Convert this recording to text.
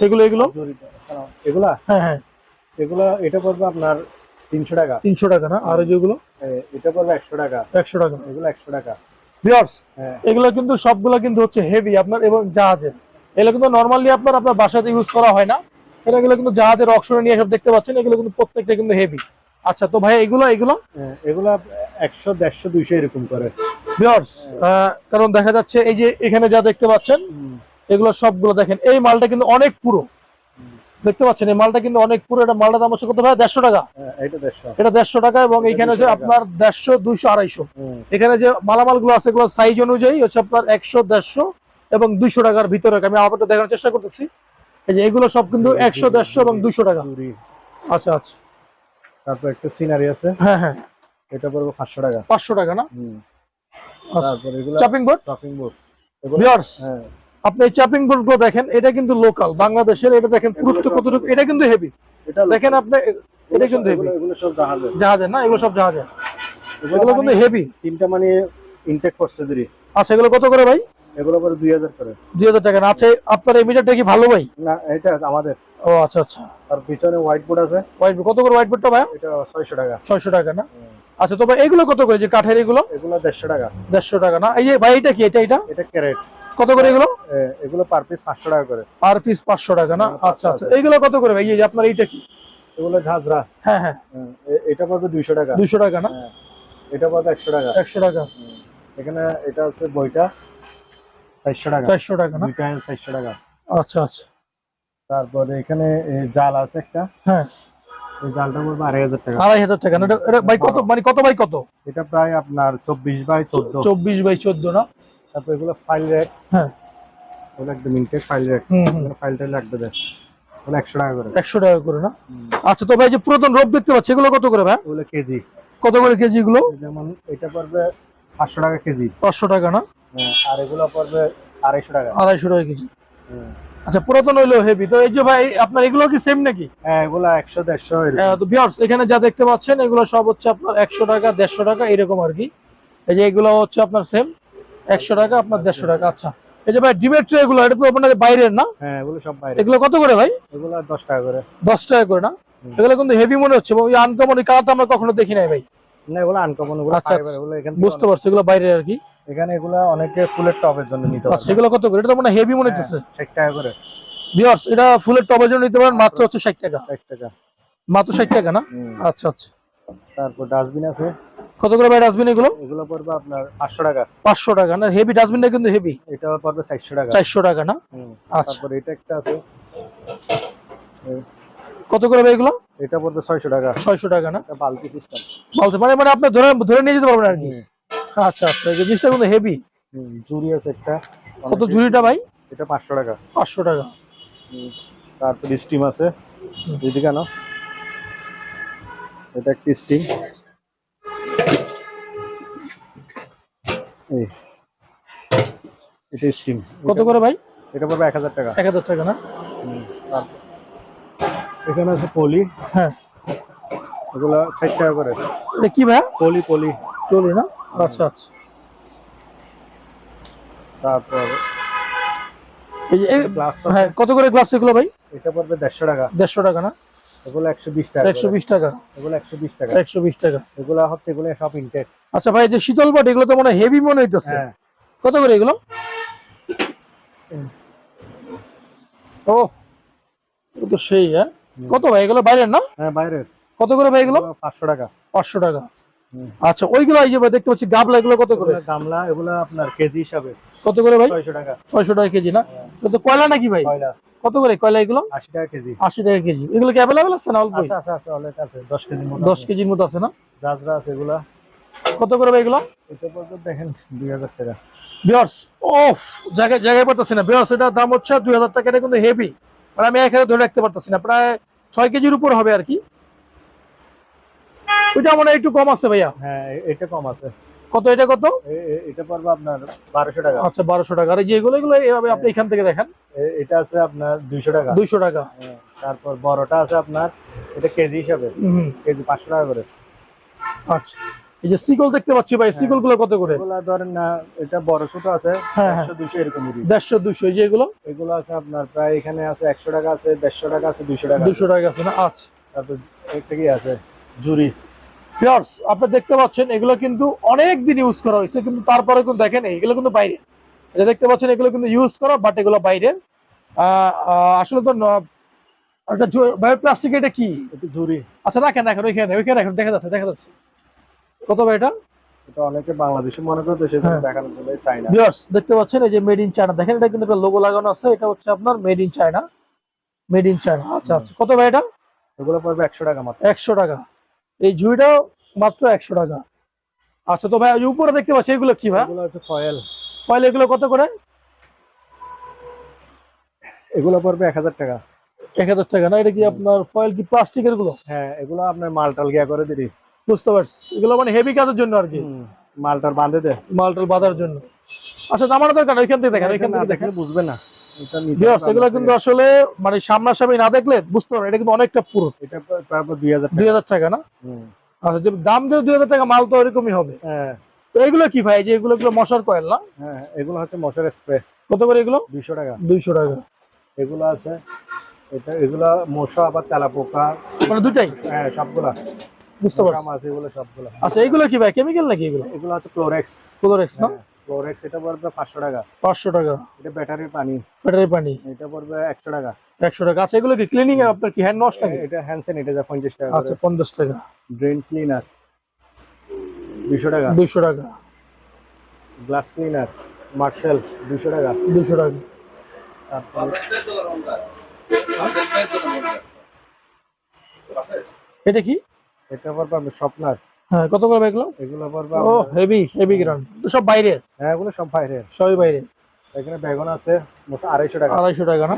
এগুলো এগুলো? এগুলা? হ্যাঁ হ্যাঁ। এগুলা এটা পড়বে আপনার তিনশো টাকা। তিনশো টাকা না? আর যেগুলো? এটা পড়বে একশো টাকা। একশো টাকা। এগুলো একশো টাকা। ভিউয়ার্স হ্যাঁ। এগুলো কিন্তু সবগুলো কিন্তু হচ্ছে হেভি আপনার এবং জাহাজের এগুলো কিন্তু নর্মালি আপনার আপনার বাসাতে ইউজ করা হয় না। এটা এগুলো কিন্তু জাহাজের অক্সরে নিয়ে সব দেখতে পাচ্ছেন এগুলো কিন্তু প্রত্যেকটা কিন্তু হেভি আচ্ছা তো ভাই এগুলো এগুলো? হ্যাঁ, এগুলা একশো দেড়শো দুইশো এরকম করে। ভিউয়ার্স কারণ দেখা যাচ্ছে এই যে এখানে যা দেখতে পাচ্ছেন এগুলো সবগুলো দেখেন। এই মালটা কিন্তু অনেক পুরো। দেখতে পাচ্ছেন এই মালটা কিন্তু অনেক পুরো। এটা মালটা দাম হচ্ছে কত ভাই? দেড়শো টাকা। হ্যাঁ, এটা দেড়শো। টাকা এবং এখানে 200 যে আপনার দেড়শো দুইশো আড়াইশো। এখানে যে মালামালগুলো আছে এগুলো সাইজ অনুযায়ী হচ্ছে আপনার একশো দেড়শো এবং দুইশো টাকার ভিতরে। আমি আবার দেখানোর চেষ্টা করতেছি। এই যে এগুলো সব কিন্তু একশো দেড়শো এবং দুইশো টাকা। আচ্ছা আচ্ছা। তারপর একটা সিনারি আছে। হ্যাঁ হ্যাঁ। এটা পড়বে পাঁচশো টাকা। পাঁচশো টাকা না? আচ্ছা। তারপর এগুলা চাপিং বোর্ড শপিং বোর্ড হ্যাঁ। আপনি চাপিং বোর্ডগুলো দেখেন এটা কিন্তু লোকাল বাংলাদেশের এটা দেখেন পুরুত্ব কতটুকু এটা কিন্তু হেভি দেখেন আপনি এটা কিন্তু হেভি জাহাজের। না? এগুলো সব জাহাজের। এগুলো এগুলো কিন্তু হেভি তিনটা মানে ইনটেক করছে দিদি আচ্ছা এগুলো কত করে ভাই? এগুলো পরে দুই হাজার করে। দুই হাজার টাকা না? আচ্ছা আপনার এই মিটারটা কি ভালো ভাই? না এটা আমাদের। ও আচ্ছা আচ্ছা। আর পিছনে হোয়াইট বোর্ড আছে। হোয়াইট বোর্ড কত করে হোয়াইট বোর্ডটা ভাই? এটা ছয়শো টাকা। ছয়শো টাকা না? আচ্ছা তো ভাই এগুলো কত করে? যে কাঠের এগুলো? এগুলো দেড়শো টাকা। দেড়শো টাকা না? এই যে ভাই এটা কি? এটা এটা? এটা ক্যারেট। কত করে এগুলো? এগুলো পার পিস পাঁচশো টাকা করে। পার পিস পাঁচশো টাকা না? হ্যাঁ, আচ্ছা আচ্ছা। আছে। এইগুলো কত করে ভাই? এই যে আপনার এইটা কি? এগুলো ঝাঁঝরা। হ্যাঁ হ্যাঁ। হ্যাঁ, এটা পড়বে দুইশো টাকা। দুইশো টাকা না? হ্যাঁ, এটা পড়বে একশো টাকা। একশো টাকা। এখানে এটা হচ্ছে বইটা চারশো টাকা। চারশো টাকা না? দুইটা চারশো টাকা। আচ্ছা আচ্ছা। তারপরে এখানে জাল আছে একটা। হ্যাঁ। এই জালটা পড়বে আড়াই হাজার টাকা। আড়াই হাজার টাকা না? এটা- ভাই কত মানে কত বাই কত? এটা প্রায় আপনার চব্বিশ বাই চোদ্দ। চব্বিশ বাই চোদ্দ না? তারপর এগুলো ফাইল রেট হ্যাঁ। ওগুলো একদম ইনটেক ফাইল রেট হুম ফাইলটা লাগবে দেয় ওগুলো একশো টাকা করে। একশো টাকা করে না? আচ্ছা তো ভাই যে পুরাতন রোপ দেখতে পাচ্ছি এগুলো কত করে ভাই? ওগুলো কেজি। কত করে কেজি গুলো যেমন এটা পড়বে পাঁচশো টাকা কেজি। পাঁচশো টাকা না? হ্যাঁ, আর এগুলো পড়বে আড়াইশো টাকা। আড়াইশো টাকা কেজি। হ্যাঁ। আচ্ছা পুরাতন হইলেও হেভি তো এই যে ভাই আপনার এগুলো কি সেম নাকি? হ্যাঁ এগুলো একশো দেড়শো। আহ, তো ভিউয়ার্স এখানে যা দেখতে পাচ্ছেন এগুলো সব হচ্ছে আপনার একশো টাকা দেড়শো টাকা এরকম আর কি। এই যে এগুলো হচ্ছে আপনার সেম একশো টাকা আপনার দেড়শো টাকা আচ্ছা। এই যে ভাই ডিমের ট্রে এগুলো এটা তো আপনার বাইরের না? হ্যাঁ এগুলো সব বাইরে এগুলো কত করে ভাই? এগুলো দশ টাকা করে। দশ টাকা করে না? এগুলো কিন্তু হেভি মনে হচ্ছে ওই আনকমন কালারটা আমরা কখনো দেখি নাই ভাই। না এগুলো আনকমন এগুলো আচ্ছা, ফাইবার এগুলো এখান বুঝতে পারছি এগুলো বাইরের আর কি। এখানে এগুলো অনেকে ফুলের টবের জন্য নিতে আচ্ছা এগুলো কত করে? এটা তো মানে হেভি মনে হচ্ছে ষাট টাকা করে। ভিউয়ার্স এটা ফুলের টবের জন্য নিতে পারেন মাত্র হচ্ছে ষাট টাকা। ষাট টাকা। মাত্র ষাট টাকা না? আচ্ছা আচ্ছা। তারপর ডাস্টবিন আছে। কত করে ভাই ডাস্টবিন এগুলো? এগুলো পড়বে আপনার পাঁচশো টাকা। পাঁচশো টাকা না? হেভি ডাস্টবিনটা কিন্তু হেভি এটা পড়বে চারশো টাকা। চারশো টাকা না? আচ্ছা। তারপর এটা একটা আছে। কত করে ভাই এগুলো? এটা পড়বে ছয়শো টাকা। ছয়শো টাকা না? এটা বালতি সিস্টেম বলতে পারে মানে আপনি ধরে ধরে নিয়ে যেতে পারবেন আর কি? আচ্ছা আচ্ছা এই জিনিসটা কিন্তু হেভি জুড়ি আছে একটা। কত ঝুড়িটা ভাই? এটা পাঁচশো টাকা। পাঁচশো টাকা। হুম। তারপর স্টিম আছে। হুম। দিদি কেন এটা একটা স্টিম এটা স্টিম কত করে ভাই? এটা পড়বে এক হাজার টাকা। এক হাজার টাকা না? এখানে আছে পলি। হ্যাঁ। এগুলো ষাট টাকা করে। এটা কি ভাই? পলি পলি। চলি না? আচ্ছা আচ্ছা। তারপর হ্যাঁ কত করে গ্লাস এগুলো ভাই? এটা পড়বে দেড়শো টাকা। দেড়শো টাকা না? এগুলো একশো বিশ টাকা একশো করে। বিশ টাকা। এগুলো একশো বিশ টাকা। একশো বিশ টাকা। এগুলো হচ্ছে এগুলো সব ইনটেক আচ্ছা ভাই এই যে শীতল এগুলো তো মনে হেভি মনে হইতেছে। হ্যাঁ। কত করে এগুলো? ও এগুলো তো সেই হ্যাঁ? কত ভাই? এগুলো বাইরের না? হ্যাঁ বাইরের। কত করে ভাই এগুলো? পাঁচশো টাকা। পাঁচশো টাকা। আচ্ছা ওইগুলো এই যে ভাই দেখতে পাচ্ছি গাবলা এগুলো কত করে? গামলা এগুলো আপনার কেজি হিসাবে। কত করে ভাই? ছয়শো টাকা। ছয়শো টাকা কেজি না? হ্যাঁ। তো কয়লা নাকি ভাই? কয়লা। কত করে কয়লা এগুলো? আশি টাকা কেজি। আশি টাকা কেজি। এগুলো কি অ্যাভেলেবেল আছে না অল্প আছে আছে আছে অনেক আছে। দশ কেজি মতো দশ কেজির মতো আছে না? জাজরা আছে এগুলা। কত করে ভাই এগুলো? এটা দেখেন দুই হাজার টাকা। বিয়ার্স ও জায়গায় জায়গায় পারতেছি না। বিয়ার্স এটার দাম হচ্ছে দুই হাজার টাকা এটা কিন্তু হেভি মানে আমি এখানে ধরে রাখতে পারতেছি না। প্রায় ছয় কেজির উপর হবে আর কি। ওইটা মনে হয় একটু কম আছে ভাইয়া। হ্যাঁ এটা কম আছে। কত এটা কত? এটা পড়বে আপনার বারোশো টাকা। আচ্ছা বারোশো টাকা। আর এই যে এগুলো এইভাবে আপনি এখান থেকে দেখেন। এটা আছে আপনার দুইশো টাকা। দুইশো টাকা। হ্যাঁ, তারপর বড়টা আছে আপনার এটা কেজি হিসাবে। কেজি পাঁচশো টাকা করে। আচ্ছা। এই যে সিকল দেখতে পাচ্ছি ভাই হ্যাঁ। সিকলগুলো কত করে? ধরেন না এটা বড় ছোট আছে হ্যাঁ, হ্যাঁ। এরকম দেড়শো দুইশো এই যে এগুলো? এগুলো আছে আপনার প্রায় এখানে আছে একশো টাকা আছে দেড়শো টাকা আছে দুইশো টাকা। দুইশো টাকা আছে না? আচ্ছা। তারপর একটা কি আছে? জুরি পিয়ার্স আপনি দেখতে পাচ্ছেন এগুলো কিন্তু অনেক দিন ইউজ করা হয়েছে কিন্তু তারপরে কিন্তু দেখেন এগুলো কিন্তু বাইরে। যে দেখতে পাচ্ছেন এগুলো কিন্তু ইউজ করা বাট এগুলো বাইরে। আসলে তো একটা প্লাস্টিক এটা কি? জুরি আচ্ছা রাখেন রাখেন ওইখানে ওইখানে রাখেন দেখা যাচ্ছে দেখা যাচ্ছে। কত ভাই এটা? এটা অনেকে বাংলাদেশে মনে করতে সেটা। দেখানোর জন্য চাইনা ভিউয়ার্স দেখতে পাচ্ছেন এই যে মেড ইন চায়না দেখেন এটা কিন্তু একটা লোগো লাগানো আছে। এটা হচ্ছে আপনার made in China made in China আচ্ছা আচ্ছা। কত ভাই এটা? এগুলো পড়বে একশো টাকা মাত্র। একশো টাকা। এই জুইটাও মাত্র একশো টাকা। আচ্ছা তো ভাই ওই উপরে দেখতে পাচ্ছি এগুলো কি ভাই? এগুলো হচ্ছে ফয়েল পয়লা এগুলো কত করে? এগুলো পড়বে এক হাজার টাকা। এক হাজার টাকা না? এটা কি আপনার ফয়েল কি প্লাস্টিকেরগুলো? হ্যাঁ এগুলো আপনার মালটাল গিয়া করে দিদি বুঝতে পারছি। এগুলো মানে হেভি কাজের জন্য আর কি। মালটার বাঁধে দে। মালটাল বাঁধার জন্য। আচ্ছা আমার দরকার ওইখান থেকে দেখেন ওইখান থেকে দেখেন। বুঝবে না। এগুলো কিন্তু আসলে মানে সামনাসামনি না দেখলে বুঝতে এটা কিন্তু অনেকটা পুরো এটা দুই হাজার দুই টাকা হাজার টাকা না? আচ্ছা দাম দিয়ে দুই হাজার টাকা মাল তো হবে। হ্যাঁ। এগুলো কি ভাই? যে এগুলো মশার কয়েল না? হ্যাঁ এগুলো হচ্ছে মশার স্প্রে। কত করে এগুলো? দুইশো টাকা। দুইশো টাকা। এগুলো আছে এটা এগুলা মশা আবার তেলা পোকা মানে দুটাই হ্যাঁ সবগুলা। বুঝতে পারছি। মাছ এগুলো সবগুলা। আচ্ছা এগুলো কি ভাই? কেমিক্যাল নাকি এগুলো? এগুলো হচ্ছে ক্লোরেক্স ক্লোরেক্স না? ক্লোরেক্স এটা পড়বে পাঁচশো টাকা। পাঁচশো টাকা। এটা ব্যাটারির পানি। ব্যাটারি পানি? এটা পড়বে একশো টাকা। একশো টাকা। আচ্ছা এগুলো কি ক্লিনিং এ আপনার কি হ্যান্ড ওয়াশ নাকি? এটা হ্যান্ড স্যানিটাইজার পঞ্চাশ টাকা আচ্ছা পঞ্চাশ টাকা। ড্রেন ক্লিনার দুইশো টাকা। দুইশো টাকা। গ্লাস ক্লিনার মার্সেল দুইশো টাকা। দুইশো টাকা। তারপর এটা কি? এটা পড়বে স্বপ্নার। হ্যাঁ কত করে এগুলো? এগুলো পড়বে ও হেভি হেভি গ্রাউন্ড সব বাইরে হ্যাঁ এগুলো সব বাইরে সবই বাইরে এখানে বেগুন আছে মোট আড়াইশো টাকা। আড়াইশো টাকা না?